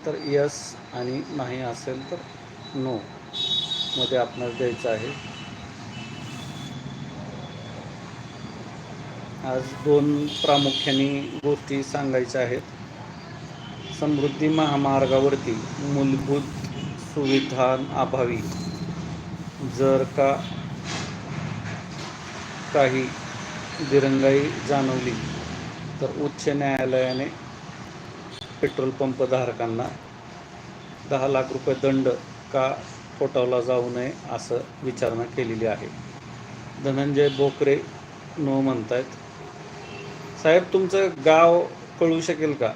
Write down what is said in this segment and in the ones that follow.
तर यस आणि नाही असेल तर नो मध्ये आपणास द्यायचं आहे. आज दोन प्रामुख्याने गोष्टी सांगायच्या आहेत. समृद्धी महामार्गावरती मूलभूत सुविधांअभावी जर का काही दिरंगाई जाणवली तर उच्च न्यायालयाने पेट्रोल पंप धारकांना दहा लाख रुपये दंड का ठोठावला जाऊ नये असं विचारणा केलेली आहे. धनंजय बोकरे नो म्हणत आहेत साहेब तुमचं गाव कळू शकेल का?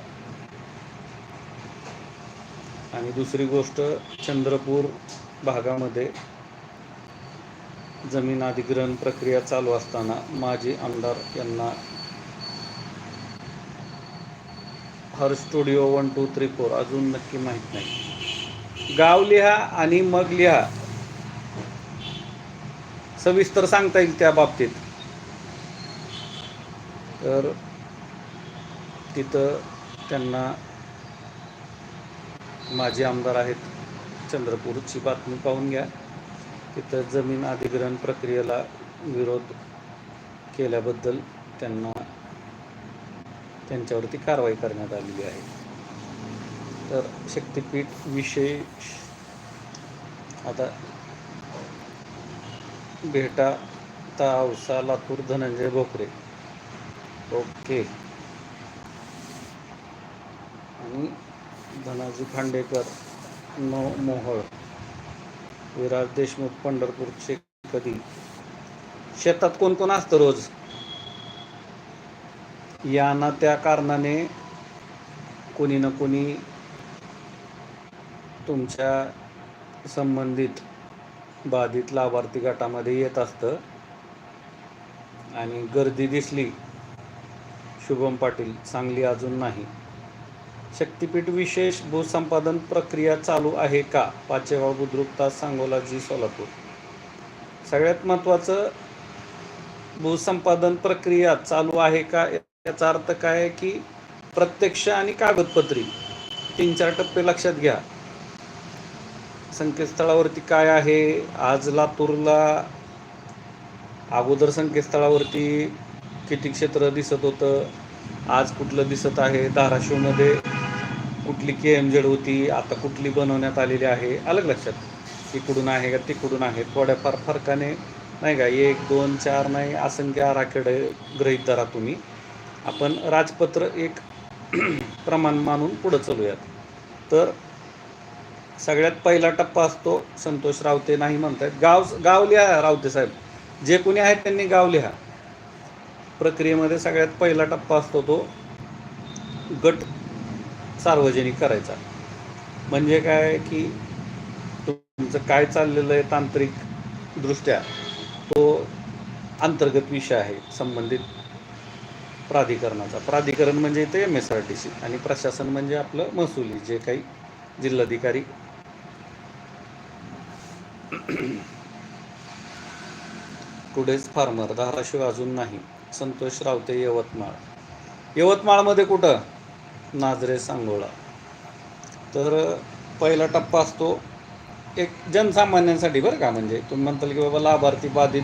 आणि दुसरी गोष्ट चंद्रपूर भागामध्ये जमीन अधिग्रहण प्रक्रिया चालू असताना माजी आमदार यांना हर studio one two three four अजून नक्की माहीत नाही. गाव लिहा आणि मग लिहा. सविस्तर सांगता येईल त्या बाबतीत. तर तिथं त्यांना माझे आमदार आहेत चंद्रपूरची बातमी पाहून घ्या. तिथं जमीन अधिग्रहण प्रक्रियेला विरोध केल्याबद्दल त्यांना त्यांच्यावरती कारवाई करण्यात आलेली आहे. तर शक्तिपीठ विशेष आता भेटा तावसा लातूर धनंजय भोकरे. ओके. आणि धनाजी खांडेकर नो मोहळ. विराज देशमुख पंढरपूरचे कधी? शेतात कोण कोण असतं रोज? यांना त्या कारणाने कोणी ना कोणी तुमच्या संबंधित बाधित लाभार्थी गटामध्ये येत असतं. आणि गर्दी दिसली शुभम पाटील चांगली अजून नाही. शक्तिपीठ विशेष भूसंपादन प्रक्रिया चालू आहे का? पाचेगाव बुद्रुक तास सांगोला जी सोलापूर. सगळ्यात महत्त्वाचं भूसंपादन प्रक्रिया चालू आहे का? याचा अर्थ काय आहे की प्रत्यक्ष आणि कागदपत्री तीन चार टप्पे लक्षात घ्या. संकेतस्थळावरती काय आहे? आज लातूरला अगोदर संकेतस्थळावरती किती क्षेत्र दिसत होतं? आज कुठलं दिसत आहे? धाराशिवमध्ये कुठली के एम जेड होती? आता कुठली बनवण्यात आलेली आहे? अलग लक्षात. इकडून आहे का तिकडून आहे? थोड्याफार फरकाने नाही का? एक दोन चार नाही? असंख्य आराखडे गृहीत धरा तुम्ही. आपण राजपत्र एक प्रमाण मानून पुढं चालूयात. तर सगळ्यात पहिला टप्पा असतो संतोष रावते नाही म्हणतायत. गाव गाव लिहा रावते साहेब. जे कोणी आहेत त्यांनी गाव लिहा. प्रक्रियेमध्ये सगळ्यात पहिला टप्पा असतो तो गट सार्वजनिक करायचा. म्हणजे काय की तुमचं काय चाललेलं आहे तांत्रिकदृष्ट्या तो अंतर्गत विषय आहे संबंधित प्राधिकरणाचा. प्राधिकरण म्हणजे इथे M S R T C आणि प्रशासन म्हणजे आपलं महसुली जे काही जिल्हाधिकारी. टुडेज फार्मर धाराशिव अजून नाही. संतोष रावते यवतमाळ. यवतमाळमध्ये कुठं? नाजरे सांगोळा. तर पहिला टप्पा असतो एक जनसामान्यांसाठी बरं का म्हणजे तुम्ही म्हणताल की बाबा लाभार्थी बाधित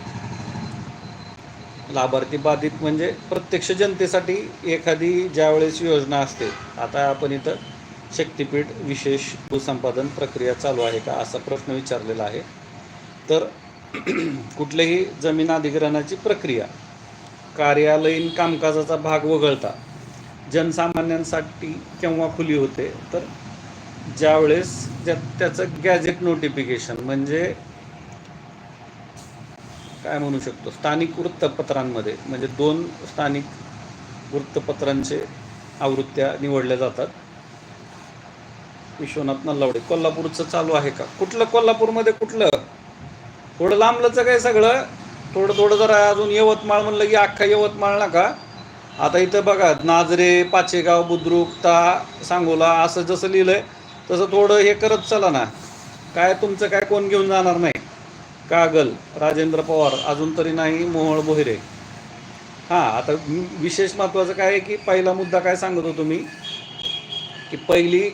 लाभार्थी बाधित म्हणजे प्रत्यक्ष जनतेसाठी एखादी ज्यावेळेस योजना असते आता आपण इथं शक्तिपीठ विशेष भूसंपादन प्रक्रिया चालू आहे का असा प्रश्न विचारलेला आहे. तर कुठल्याही जमीन अधिग्रहणाची प्रक्रिया कार्यालयीन कामकाजाचा भाग वगळता जनसामान्यांसाठी केव्हा खुली होते तर ज्यावेळेस ज्या त्याचं गॅजेट नोटिफिकेशन म्हणजे काय म्हणू शकतो? स्थानिक वृत्तपत्रांमध्ये म्हणजे दोन स्थानिक वृत्तपत्रांचे आवृत्त्या निवडल्या जातात. विश्वनाथ नल्लावडे कोल्हापूरचं चालू आहे का? कुठलं कोल्हापूरमध्ये कुठलं? थोडं लांबलंच काय सगळं? थोडं थोडं जरा अजून यवतमाळ म्हणलं की अख्खा यवतमाळ नका. आता इथं बघा नाजरे पाचेगाव बुद्रुक ता सांगोला असं जसं लिहिलंय तसं थोडं हे करत चला ना. काय तुमचं काय कोण घेऊन जाणार नाही? कागल राजेंद्र पवार अजून तरी नाही मोहळ बोहिरे. हां आता विशेष महत्त्वाचं काय आहे की पहिला मुद्दा काय सांगत होतो मी? की पहिली